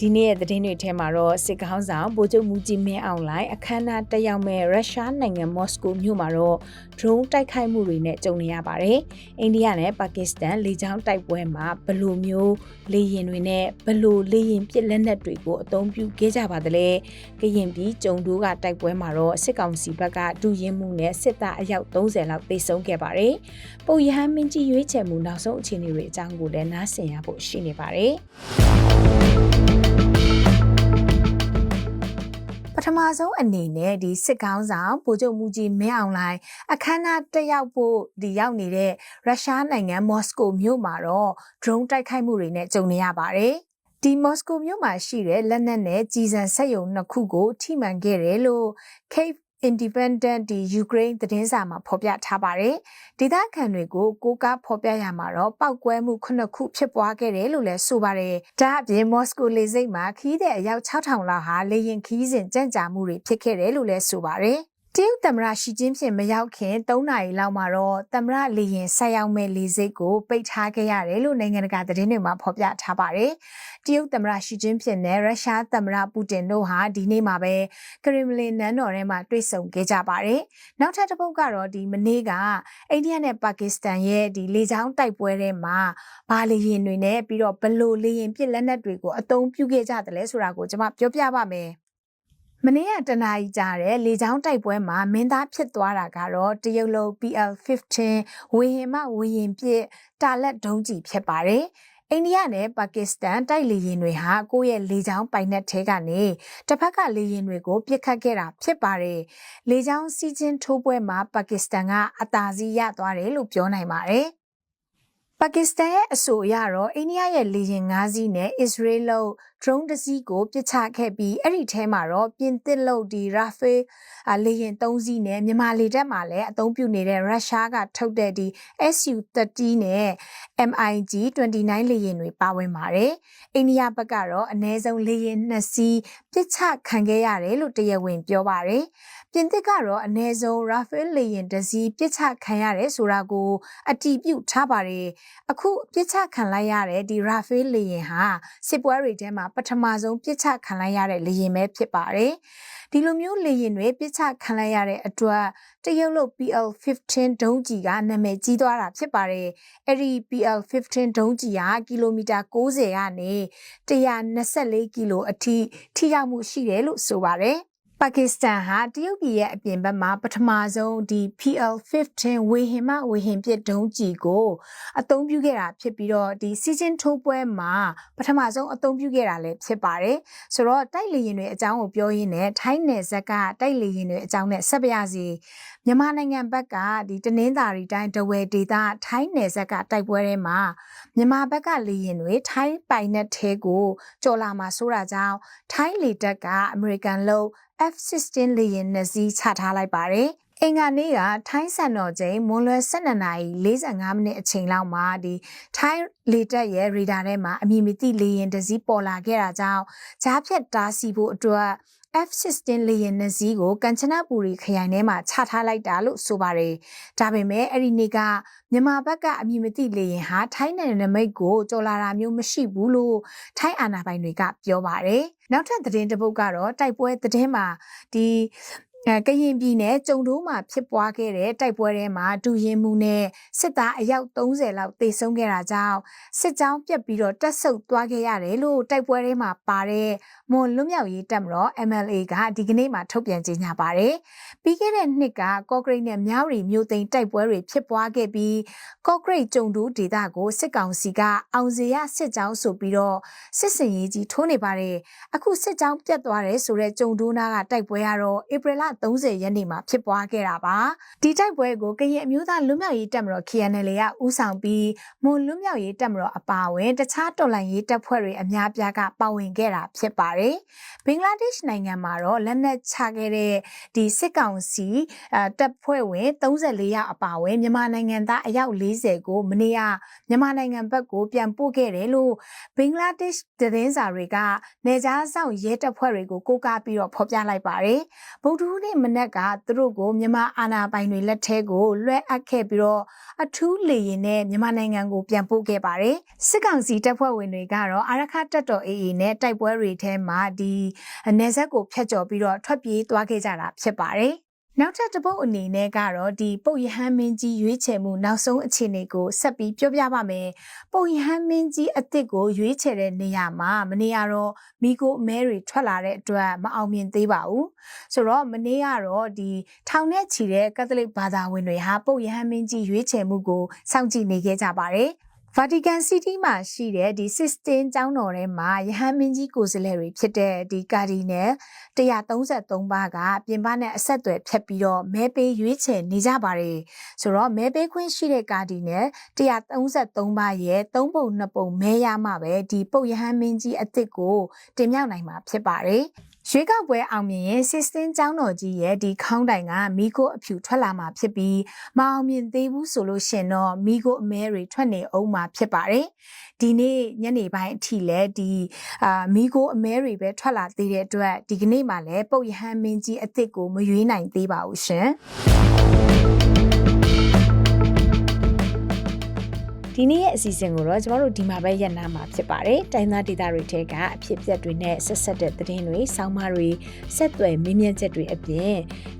ဒီနေ့ရဲ့သတင်းတွေထဲမှာတော့စစ်ကောင်းဆောင်ဗိုလ်ချုပ်မူကြီးမင်းအောင်လှိုင်အခမ်းအနားတက်ရောက်မဲ့ရုရှားနိုင်ငံမော်စကိုမြို့မှာတော့ drone တိုက်ခိုက်မှုတွေနဲ့ကြုံနေရပါတယ်။အိန္ဒိယနဲ့ပါကစ္စတန်လေကြောင်းတိုက်ပွဲမှာဘယ်လိုမျိုးလေယာဉ်တွေနဲ့ဘယ်လိုလေယာဉ်ပစ်လက်နက်တွေကိုအသုံးပြုခဲ့ကြပါသလဲ။ကရင်ပြည်ကျုံတိုးကတိုက်ပွဲမှာတော့စစ်ကောင်စီဘက်ကဒုရင်မှုနဲ့စစ်သားအယောက်30လောက်သေဆုံးခဲ့ပါတယ်။ပုံရဟန်းမင်းကြီးရွေးချယ်မှုနောက်ဆုံးအခြေအနေတွေအကြောင်းကိုလည်းနားဆင်ရဖို့ရှိနေပါတယ်။ပ ထမဆုံးအနေနဲ့ဒီစစ်ကောင်းဆောင်ဗိုလ်ချုပ်မူကြီးမင်းအောင်လှိုင်အခမ်းအနားတက်ရောက်ဖို့ဒီရောက်နေတဲ့ရုရှားနိုင်ငံမော်စကိုမြို့မှာတော့ drone တိုက်ခိုက်မှုတွေနဲ့ကြုံနေရပါတယ်။ဒီမော်စကိုမြို့မှာရှိတဲ့လက်နက်နဲ့ကြီးစံဆက်ယုံနှစ်ခုကိုထိမှန်ခဲ့တယ်လို့ Cape Independent ဒီ Ukraine သတင်းစာမှာဖော်ပြထားပါတယ်။ဒေသခံတွေကိုကိုးကားဖော်ပြရမှာတော့ပောက်ကွဲမှုခုနှစ်ခုဖြစ်ပွားခဲ့တယ်လို့လည်းဆိုပါတယ်။ဒါအပြင်မော်စကိုလေဆိပ်မှာခီးတဲ့အယောက်6000လောက်ဟာလေရင်ခီးစဉ်ကြံ့ကြာမှုတွေဖြစ်ခဲ့တယ်လို့လည်းဆိုပါတယ်။ တရုတ်သမ္မတရှီကျင်းဖျင်မရောက်ခင်3နာရီလောက်မှာတော့သမ္မတလေရင်ဆက်ရောက်မဲ့လေဆိပ်ကိုပိတ်ထားခဲ့ရတယ်လို့နိုင်ငံတကာသတင်းတွေမှာဖော်ပြထားပါတယ်။တရုတ်သမ္မတရှီကျင်းဖျင်နဲ့ရုရှားသမ္မတပူတင်တို့ဟာဒီနေ့မှာပဲကရင်မလင်နန်းတော်ထဲမှာတွေ့ဆုံခဲ့ကြပါတယ်။နောက်ထပ်တစ်ပုတ်ကတော့ဒီမနေ့ကအိန္ဒိယနဲ့ပါကစ္စတန်ရဲ့ဒီလေကြောင်းတိုက်ပွဲထဲမှာဘာလေရင်တွေနဲ့ပြီးတော့ဘလို့လေရင်ပြစ်လက်နက်တွေကိုအသုံးပြုခဲ့ကြတယ်လဲဆိုတာကိုကျွန်မပြောပြပါမယ်။ မနေ့ကတနားကြီးကြားတဲ့လေချောင်းတိုက်ပွဲမှာမင်းသားဖြစ်သွားတာကတော့တရုတ်လုံး PL15 ဝေဟင်မဝေဟင်ပြစ်တာလက်ဒုံးကြီးဖြစ်ပါတယ်။အိန္ဒိယနဲ့ပါကစ္စတန်တိုက်လေယာဉ်တွေဟာကိုယ့်ရဲ့လေကြောင်းပိုင်နက်ထဲကနေတစ်ဖက်ကလေယာဉ်တွေကိုပြစ်ခတ်ခဲ့တာဖြစ်ပါတယ်။လေကြောင်းစီးချင်းထိုးပွဲမှာပါကစ္စတန်ကအသာစီးရသွားတယ်လို့ပြောနိုင်ပါတယ်။ ပါကစ္စတန်ရဲ့အဆိုအရတော့အိန္ဒိယရဲ့လေယာဉ်၅စီးနဲ့အစ္စရေးလို့ drone တစ်စီးကိုပစ်ချခဲ့ပြီးအဲ့ဒီထဲမှာတော့ပြင်သစ်လို့ဒီ Rafale လေယာဉ်၃စီးနဲ့မြန်မာလေတပ်မှာလည်းအသုံးပြုနေတဲ့ရုရှားကထုတ်တဲ့ဒီ Su-30 နဲ့ MiG 29 လေယာဉ်တွေပါဝင်ပါတယ်။အိန္ဒိယဘက်ကတော့အနည်းဆုံးလေယာဉ်2စီးပစ်ချခံခဲ့ရတယ်လို့တရားဝင်ပြောပါတယ်။ပြင်သစ်ကတော့အ ਨੇ ဆုံး Rafale လေယာဉ်တစ်စီးပစ်ချခံရတယ်ဆိုတာကိုအတည်ပြုထားပါတယ်အခုပစ်ချခံလိုက်ရတဲ့ဒီ Rafale လေယာဉ်ဟာစစ်ပွဲတွေထဲမှာပထမဆုံးပစ်ချခံလိုက်ရတဲ့လေယာဉ်ပဲဖြစ်ပါတယ်ဒီလိုမျိုးလေယာဉ်တွေပစ်ချခံလိုက်ရတဲ့အတွက်တရုတ်လို့ PL15 ဒုံးကြီးကနာမည်ကြီးသွားတာဖြစ်ပါတယ်။အဲ့ဒီ PL15 ဒုံးကြီးဟာကီလိုမီတာ90ကနေ124ကီလိုအထိထိရောက်မှုရှိတယ်လို့ဆိုပါတယ်။ ပါကစ္စတန်ဟာတရုတ်ပြည်ရဲ့အပြင်ဘက်မှာပထမဆုံးဒီ PL15 ဝေဟင်မဝေဟင်ပစ်ဒုံးကျည်ကိုအသုံးပြုခဲ့တာဖြစ်ပြီးတော့ဒီစီဂျင်ထိုးပွဲမှာပထမဆုံးအသုံးပြုခဲ့တာလည်းဖြစ်ပါတယ်ဆိုတော့တိုက်လေရင်တွေအကြောင်းကိုပြောရင်းနဲ့ထိုင်းနယ်ဇက်ကတိုက်လေရင်တွေအကြောင်းနဲ့ဆက်ပြရစီမြန်မာနိုင်ငံဘက်ကဒီတနင်္သာရီတိုင်းဒဝယ်ဒေသထိုင်းနယ်ဇက်ကတိုက်ပွဲထဲမှာမြန်မာဘက်ကလေရင်တွေထိုင်းပိုင်နက်ထဲကိုကြော်လာမှာဆိုတာကြောင့်ထိုင်းလေတပ်ကအမေရိကန်လို့ F16 လေယာဉ်နှစ်စီးချထားလိုက်ပါတယ်။ အင်္ဂါနေ့ကထိုင်းစံတော်ချိန်မွန်လွယ်12နာရီ45မိနစ်အချိန်လောက်မှာဒီထိုင်းလေတပ်ရဲ့ရေဒါထဲမှာအမည်မသိလေယာဉ်တစ်စီးပေါ်လာခဲ့တာကြောင့်ဂျားဖြတ်တားဆီးဖို့အတွက် F16 လေယာဉ်နှစ်စီးကိုကန်ချနပူရီခရိုင်ထဲမှာချထားလိုက်တာလို့ဆိုပါတယ်။ဒါပေမဲ့အဲ့ဒီနေ့ကမြန်မာဘက်ကအမည်မသိလေယာဉ်ဟာထိုင်းနယ်နိမိတ်ကိုကြော်လာတာမျိုးမရှိဘူးလို့ထိုင်းအာဏာပိုင်တွေကပြောပါတယ်။နောက်ထပ်သတင်းတစ်ပုဒ်ကတော့တိုက်ပွဲသတင်းမှာဒီ အဲကရင်ပြည်နယ်ကြုံတိုးမှာဖြစ်ပွားခဲ့တဲ့တိုက်ပွဲထဲမှာဒူရင်မှုနဲ့စစ်သားအယောက်30လောက်သေဆုံးခဲ့တာကြောင့်စစ်ကြောင်းပြက်ပြီးတော့တက်ဆုပ်သွားခဲ့ရတယ်လို့တိုက်ပွဲထဲမှာပါတဲ့မွန်လွတ်မြောက်ရေးတပ်မတော် MLA ကဒီကနေ့မှထုတ်ပြန်ကြေညာပါတယ်။ပြီးခဲ့တဲ့နှစ်ကကော့ဂရိတ်နဲ့မြောက်ရီမြို့သိမ်းတိုက်ပွဲတွေဖြစ်ပွားခဲ့ပြီးကော့ဂရိတ်ကြုံတိုးဒေသကိုစစ်ကောင်စီကအောင်စရစစ်ကြောင်းဆိုပြီးတော့စစ်စင်ရေးကြီးထိုးနေပါတယ်။အခုစစ်ကြောင်းပြက်သွားတယ်ဆိုတဲ့ကြုံတိုးနာကတိုက်ပွဲကတော့ဧပြီလ30ရက်နေ့မှာဖြစ်ပွားခဲ့တာပါဒီတိုက်ပွဲကိုကရင်အမျိုးသားလွတ်မြောက်ရေးတပ်မတော် KNL ကဦးဆောင်ပြီးမွန်လွတ်မြောက်ရေးတပ်မတော်အပါအဝင်တခြားတော်လှန်ရေးတပ်ဖွဲ့တွေအများပြားကပါဝင်ခဲ့တာဖြစ်ပါတယ်ဘင်္ဂလားဒေ့ရှ်နိုင်ငံမှာတော့လက်နက်ချခဲ့တဲ့ဒီစစ်ကောင်စီအဲတပ်ဖွဲ့ဝင်34ယောက်အပါအဝင်မြန်မာနိုင်ငံသားအယောက်40ကိုမနေ့ကမြန်မာနိုင်ငံဘက်ကိုပြန်ပို့ခဲ့တယ်လို့ဘင်္ဂလားဒေ့ရှ်သတင်းစာတွေကနေကြားဆောင်ရဲတပ်ဖွဲ့တွေကိုကိုးကားပြီးတော့ဖော်ပြလိုက်ပါတယ်။ဗုဒ္ဓဟူးနေ့မနက်ကသူတို့ကိုမြန်မာအာဏာပိုင်တွေလက်ထဲကိုလွှဲအပ်ခဲ့ပြီးတော့အထူးလေရင်နဲ့မြန်မာနိုင်ငံကိုပြန်ပို့ခဲ့ပါတယ်။စစ်ကောင်စီတပ်ဖွဲ့ဝင်တွေကတော့အာရခတပ်တော် AA နဲ့တိုက်ပွဲတွေထဲမှာဒီအနေဆက်ကိုဖျက်ကျော်ပြီးတော့ထွက်ပြေးသွားခဲ့ကြတာဖြစ်ပါတယ်။ နောက်ထပ်တစ်ပုတ်အနေနဲ့ကတော့ဒီပုတ်ရဟန်းမင်းကြီးရွေးချယ်မှုနောက်ဆုံးအခြေအနေကိုဆက်ပြီးပြောပြပါမယ်။ပုတ်ရဟန်းမင်းကြီးအစ်စ်ကိုရွေးချယ်တဲ့နေရာမှာမနေ့ကတော့မိကိုအမဲတွေထွက်လာတဲ့အတွက်မအောင်မြင်သေးပါဘူး။ဆိုတော့မနေ့ကတော့ဒီထောင်နဲ့ချီတဲ့ကက်သလစ်ဘာသာဝင်တွေဟာပုတ်ရဟန်းမင်းကြီးရွေးချယ်မှုကိုစောင့်ကြည့်နေခဲ့ကြပါတယ်။ Vatican City မှာရှိတဲ့ဒီ Sistine ကျောင်းတော်ထဲမှာယဟန်မင်းကြီးကိုယ်စားလှယ်တွေဖြစ်တဲ့ဒီ Cardinal 133ပါးကပြင်ပနဲ့အဆက်အသွယ်ဖြတ်ပြီးတော့မဲပေးရွေးချယ်နေကြပါတယ်ဆိုတော့မဲပေးခွင့်ရှိတဲ့ Cardinal 133ပါးရဲ့3ပုံ2ပုံမဲရမှပဲဒီပုတ်ယဟန်မင်းကြီးအစ်စ်ကိုတင်မြှောက်နိုင်မှာဖြစ်ပါတယ် ရွေးကောက်ပွဲအောင်မြင်ရင်စစ်စတင်းကျောင်းတော်ကြီးရဲ့ဒီခေါင်းတိုင်ကမိခိုအဖြူထွက်လာမှာဖြစ်ပြီးမအောင်မြင်သေးဘူးဆိုလို့ရှင်တော့မိခိုအမဲတွေထွက်နေအောင်မှာဖြစ်ပါတယ်ဒီနေ့ညနေပိုင်းအထိလည်းဒီအာမိခိုအမဲတွေပဲထွက်လာသေးတဲ့အတွက်ဒီကနေ့မှလည်းပုတ်ရဟန်းမင်းကြီးအစ်စ်ကိုမရွေးနိုင်သေးပါဘူးရှင် ဒီနေ့ရဲ့အစီအစဉ်ကိုတော့ကျမတို့ဒီမှာပဲရပ်နာမှာဖြစ်ပါတယ်။တိုင်းသားဒေသတွေထဲကအဖြစ်အပျက်တွေနဲ့ဆက်ဆက်တဲ့သတင်းတွေ၊ဆောင်းပါးတွေ၊ဆက်သွယ်မြင့်မြတ်ချက်တွေအပြင်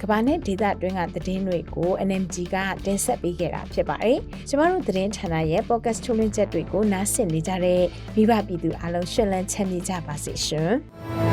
ကမ္ဘာနဲ့ဒေသတွင်းကသတင်းတွေကို NMG ကတင်ဆက်ပေးခဲ့တာဖြစ်ပါတယ်။ကျမတို့သတင်းဌာနရဲ့ podcast ထုတ်လွှင့်ချက်တွေကိုနားဆင်နေကြတဲ့မိဘပြည်သူအားလုံးရှင်းလန်းချမ်းမြေ့ကြပါစေရှင်။